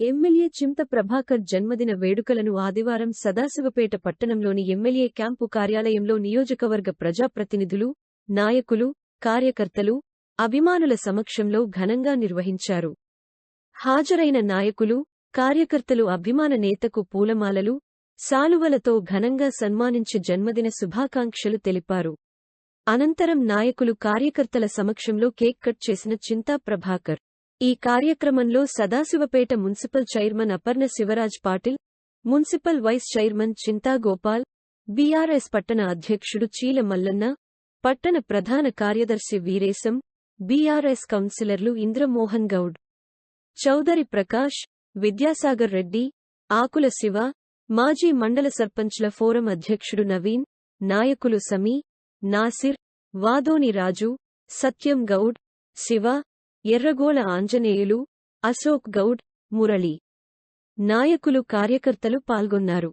MLA చింత ప్రభాకర్ జన్మదిన వేడుకలను ఆదివారం సదాశివపేట పట్టణంలోని ఎమ్మెల్యే క్యాంపు కార్యాలయంలో నియోజకవర్గ ప్రజాప్రతినిధులు నాయకులు కార్యకర్తలు అభిమానుల సమక్షంలో ఘనంగా నిర్వహించారు. హాజరైన నాయకులు కార్యకర్తలు అభిమాన నేతకు పూలమాలలు సాలువలతో ఘనంగా సన్మానించి జన్మదిన శుభాకాంక్షలు తెలిపారు. అనంతరం నాయకులు కార్యకర్తల సమక్షంలో కేక్ కట్ చేసిన చింతా ప్రభాకర్ ఈ కార్యక్రమంలో Sadasivpet municipal chairman Aparna Shivraj Patil municipal vice chairman Chinta Gopal BRS పట్టణ అధ్యక్షుడు చీల మల్లన్న పట్టణ ప్రధాన కార్యదర్శి వీరేశం బీఆర్ఎస్ కౌన్సిలర్లు ఇంద్రమోహన్ గౌడ్ చౌదరి ప్రకాష్ విద్యాసాగర్ రెడ్డి ఆకుల శివ మాజీ మండల సర్పంచ్ల ఫోరం అధ్యక్షుడు నవీన్ నాయకులు సమీ నాసిర్ వాదోని రాజు సత్యం గౌడ్ శివ ఎర్రగోళ ఆంజనేయులు అశోక్ గౌడ్ మురళి. నాయకులు కార్యకర్తలు పాల్గొన్నారు.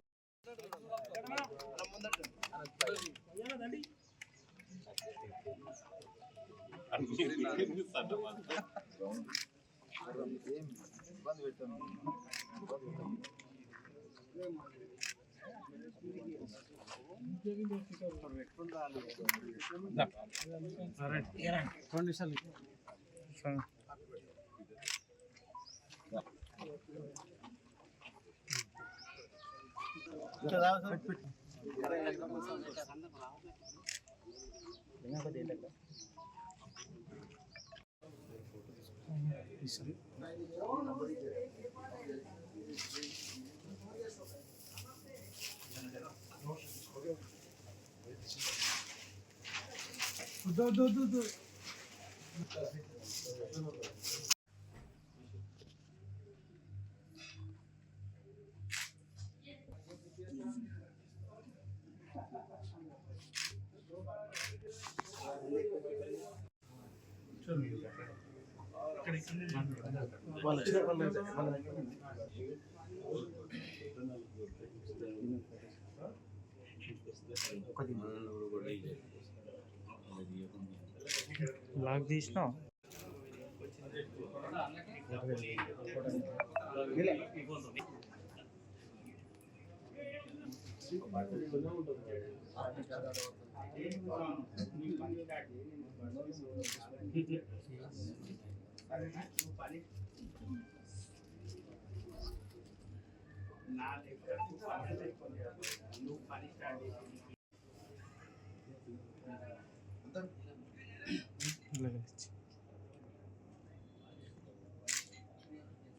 రెండు నిమిషాలు. Sim. Do, do, do, do. Lock తీసిన కూడా దగ్గర लाग दीस ना ना।